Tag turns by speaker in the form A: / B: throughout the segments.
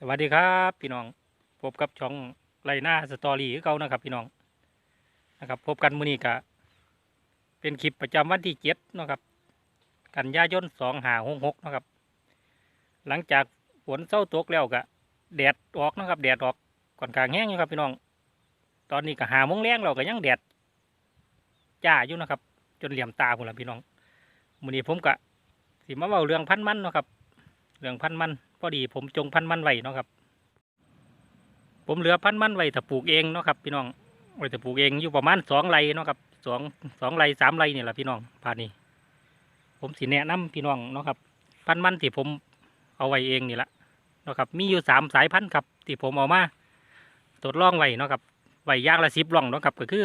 A: สวัสดีครับพี่น้องพบกับช่องไรหน้าสตอรี่เก่านะครับ พี่น้องนะครับ พบกันมื้อนี้กะเป็นคลิปประจำวันที่เจ็ดนะครับ กันยายนสองหาหกหกนะครับ หลังจากฝนเศร้าตกแล้วกะแดดออกนะครับ แดดออกก่อนกลางแห้งอยู่ครับพี่น้อง ตอนนี้ก็หาโมงแรงเราก็ยังแดดจ้าอยู่นะครับ จนเหลี่ยมตาผมละพี่น้องมื้อนี้ผมกะสิมาเว้าเรื่องพันมันนะครับ เรื่องพันมัน พอดีผมจงพันมันไว้เนาะครับ ผมเหลือพันมันไว้ถ้าปลูกเองเนาะครับ พี่น้องไว้ถ้าปลูกเองอยู่ประมาณสองไร่เนาะครับสองสองไร่สามไร่นี่แหละพี่น้องผ่านนี้ ผมสิแนะนำพี่น้องเนาะครับ พันมันที่ผมเอาไว้เองนี่แหละเนาะครับ มีอยู่สามสายพันธุ์ครับที่ผมเอามาทดลองไว้เนาะครับไว้ย่างละสิบร่องเนาะครับก็คือ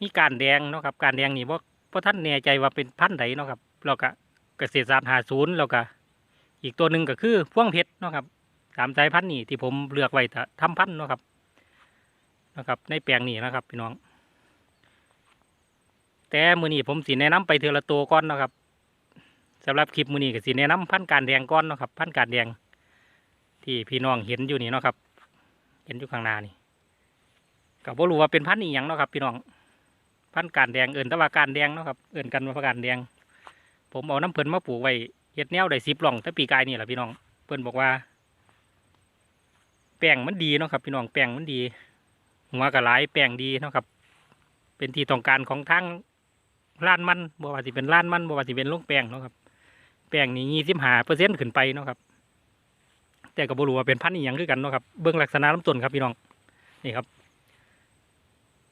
A: มีการแดงเนาะครับการแดงนี่เพราะเพราะท่านแน่ใจว่าเป็นพันธุ์ใดเนาะครับแล้วก็เกษตรศาสตร์หาศูนย์แล้วก็ อีกตัวหนึ่งก็คือพ่วงเพชรเนาะครับสามสายพันธุ์นี่ที่ผมเลือกไว้ถ้าทำพันธุ์เนาะครับนะครับ ในแปลงนี้นะครับพี่น้อง แต่มือนี้ผมสีแนะนำไปเทอละตัวก้อนเนาะครับสำหรับคลิปมือนี้ก็สีแนะนำพันธุ์การแดงก้อนเนาะครับพันธุ์การแดงที่พี่น้องเห็นอยู่นี่เนาะครับ เห็นอยู่ข้างหน้านี่ก็บ่รู้ว่าเป็นพันธุ์อีหยังเนาะครับ พี่น้องพันธุ์การแดงเอิ่นตะว่าการแดงเนาะครับเอิ่นกันว่าการแดง ผมเอาน้ำเพิ่นมาปลูกไว้ เฮ็ดแนวได้สิบหล่องแต่ปีกายนี่แหละพี่น้อง เพิ่นบอกว่า แป้งมันดีเนาะครับ พี่น้องแป้งมันดีหัวกระหลแป้งดีเนาะครับ เป็นที่ต้องการของทั้งร้านมันบ่ว่าสิเป็นร้านมันบ่ว่าสิเป็นลูกแป้งเนาะครับ แป้งนี่ยี่สิบห้าเปอร์เซ็นต์ขึ้นไปเนาะครับ แต่ก็บ่รู้ว่าเป็นพันธุ์อีหยังคือกันเนาะครับเบื้องลักษณะลำต้นครับพี่น้องนี่ครับ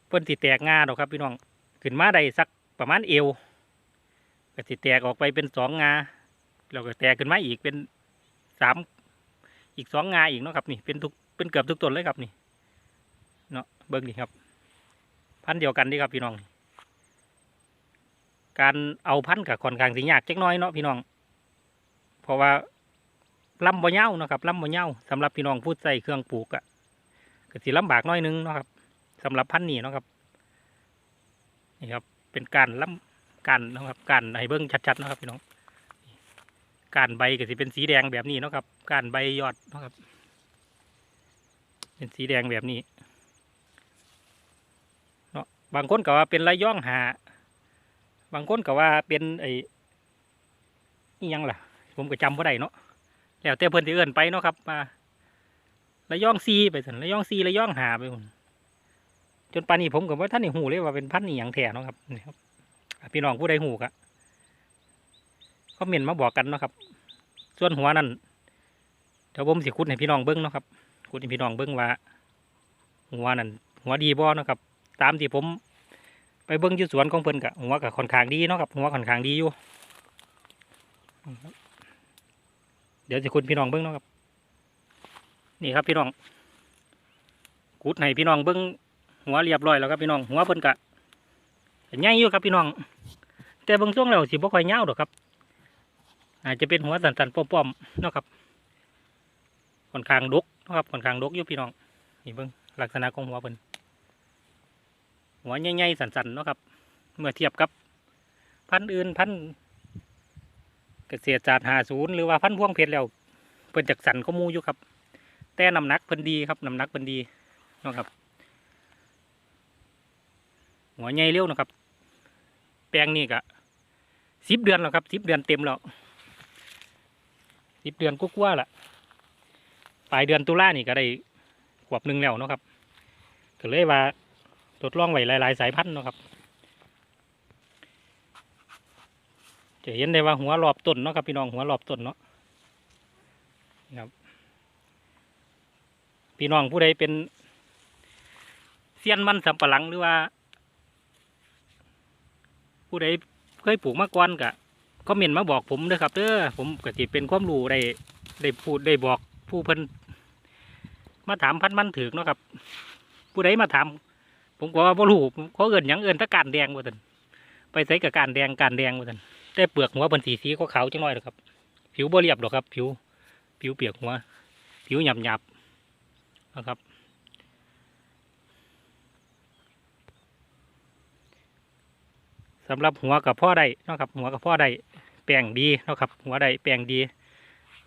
A: เพิ่นสิแตกงาดอกครับ พี่น้องขึ้นมาได้สักประมาณเอวก็สิแตกออกไปเป็นสองงา แล้วก็แตกขึ้นมาอีกเป็นสามอีกสองงาอีกเนาะครับนี่เป็นทุกเป็นเกือบทุกต้นเลยครับนี่เนาะเบิ้งนี่ครับ พันเดียวกันนี่ครับพี่น้อง การเอาพันกับค่อนข้างสิยากจักน้อยเนาะพี่น้อง เพราะว่าลำบ่เหย้าเนาะครับลำบ่เหย้าสำหรับพี่น้องพูดใส่เครื่องปลูกอะก็สิลำบากน้อยนึงเนาะครับสำหรับพันนี้เนาะครับนี่ครับเป็นการลำการนะครับการให้เบิ้งชัดๆนะครับพี่น้อง การใบก็สิเป็นสีแดงแบบนี้เนาะครับการใบยอดเนาะครับ เป็นสีแดงแบบนี้เนาะบางคนก็ว่าเป็นระย่องหา บางคนก็ว่าเป็นไอ้นี่ยังล่ะ ผมก็จำบ่ได้เนาะแล้วแต่เพิ่นสิเอิ้นไปเนาะครับมาระย่องซีไปสันระย่องซีระย่องหาไปพุ่นจนปานนี้ผมก็บ่าท่านได้หูเลยว่าเป็นพันธุ์อีหยังแท้เนาะครับนี่ครับพี่น้องผู้ใดหูกะ คอมเมนต์มาบอกกันเนาะครับ ส่วนหัวนั่นเดี๋ยวผมสิคุดให้พี่น้องเบิ้งเนาะครับคุดให้พี่น้องเบิ้งว่า หัวนั่นหัวดีบ่เนาะครับ ตามที่ผม ไปเบิ้งยู่สวนของเพิ่นกะหัวกับค่อนข้างดีเนาะครับหัวค่อนข้างดีอยู่เดี๋ยวสิคุดพี่น้องเบิ้งเนาะครับ นี่ครับพี่น้องกุดให้พี่น้องเบิ้งหัวเรียบร้อยแล้วครับพี่น้องหัวเพิ่นกะใหญ่อยู่ครับพี่น้อง แต่เบางช่วงแล้วสิบ่ค่อยยาวดอกครับ อาจจะเป็นหัวสันๆป้อมๆเนาะครับค่อนข้างดกเนาะครับค่อนข้างดกอยู่พี่น้องนี่เบิ้งลักษณะของหัวเพิ่นหัวใหญ่ๆสันๆเนาะครับ เมื่อเทียบกับพันธุ์อื่นพันธุ์เกษตรศาสตร์หาศูนย์หรือว่าพันธุ์พวงเพชรแล้วเพิ่นจากสันก็มูอยู่ครับ แต่น้ำหนักเพิ่นดีครับน้ำหนักเพิ่นดีเนาะครับ หัวใหญ่เร็วนะครับ แปลงนี่กะสิบเดือนแล้วครับสิบเดือนเต็มแล้ว สิบเดือนกว่าๆละปลายเดือนตุลานี่ก็ได้ขวบหนึ่งแล้วเนาะครับก็เลยว่าทดลองไว้หลาย ๆ สายพันธุ์เนาะครับ จะเห็นได้ว่าหัวรอบต้นเนาะครับพี่น้องหัวรอบต้นเนาะครับ พี่น้องผู้ใดเป็นเซียนมันสำปะหลังหรือว่า ผู้ใดเคยปลูกมาก่อนกะ คอมเมนต์มาบอกผมเด้อครับเด้อผมก็สิเป็นความรู้ได้ได้พูดได้บอกผู้เพิ่นมาถามพันมันถือเนาะครับ ผู้ใดมาถาม ผมก็ว่าบ่รู้ผมขอเอิ้นหยังเอิ้นตะการแดงว่าซั่นไปใส่กับการแดงการแดงว่าซั่นแต่เปลือกหัวเพิ่นสีสีขาวจังน้อยดอกครับ ผิวบ่เรียบดอกครับ ผิว ผิวเปียกหัว ผิวหยาบๆนะครับ สำหรับหัวกับพ่อได้เนาะครับหัวกับพ่อได้แปลงดีเนาะครับหัวได้แปลงดี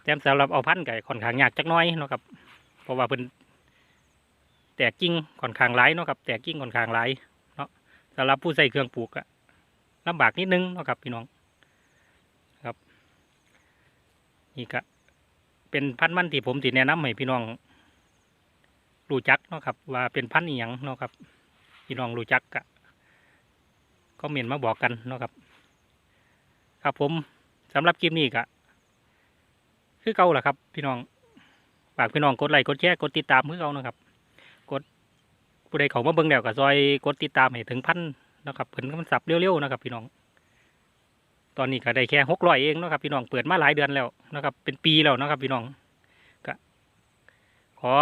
A: แต่สำหรับเอาพันธุ์ก็ค่อนข้างยากจักน้อยเนาะครับเพราะว่าเพิ่นแตกกิ่งค่อนข้างหลายเนาะครับแตกกิ่งค่อนข้างหลายเนาะสำหรับผู้ใส่เครื่องปลูกอะลำบากนิดนึงเนาะครับพี่น้องครับนี่ก็เป็นพันธุ์มันที่ผมติแนะนำให้พี่น้องรู้จักเนาะครับว่าเป็นพันธุ์อีหยังเนาะครับพี่น้องรู้จักกะ ก็เมนต์มาบอกกันเนาะครับ ครับผมสำหรับคลิปนี้ก็คือเก่าแหละครับ พี่น้องฝากพี่น้องกดไลค์กดแชร์กดติดตามคือเก่านะครับ กดผู้ใดเขามาเบิ่งแล้วก็ซอยกดติดตามให้ถึงพันนะครับเพิ่นมันสับเร็วๆนะครับ พี่น้อง ตอนนี้ก็ได้แค่หกร้อยเองนะครับ พี่น้องเปิดมาหลายเดือนแล้วนะครับ เป็นปีแล้วนะครับ พี่น้องก็ขอ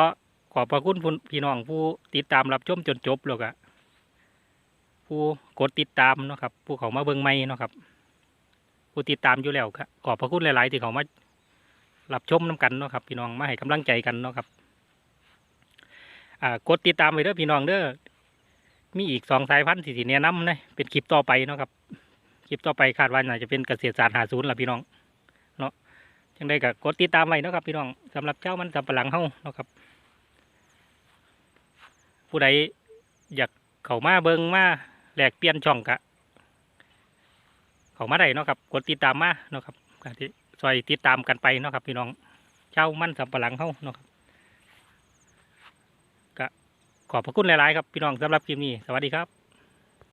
A: ขอบพระคุณพี่น้องผู้ติดตามรับชมจนจบแล้วก็ ผู้กดติดตามเนาะครับผู้เขามาเบิ่งใหม่เนาะครับผู้ติดตามอยู่แล้วครับขอบพระคุณหลาย ๆ ที่เขามารับชมน้กันเนาะครับ พี่น้องมาให้กำลังใจกันเนาะครับอ่ากดติดตามไว้เด้อพี่น้องเด้อมีอีกสองสายพันธุ์ที่สิแนะนำเนะเป็นคลิปต่อไปเนาะครับคลิปต่อไปคาดว่าน่าจะเป็นเกษตรศาสตร์หาศูนย์ละพี่น้องเนาะจังได้ก็กดติดตามไว้เนาะครับ พี่น้องสำหรับเจ้ามันสำปะหลังเฮาเนาะครับ ผู้ใดอยากเข้ามาเบิงมา แลกเปลี่ยนช่องกะ เขามาได้เนาะครับกดติดตามมาเนาะครับกที่ซอยติดตามกันไปเนาะครับ พี่น้องเจ้ามั่นสำปะหลังเขาเนาะครับก็ขอบพระคุณหลาย ๆ ครับ พี่น้องสำหรับคลิปนี้ สวัสดีครับ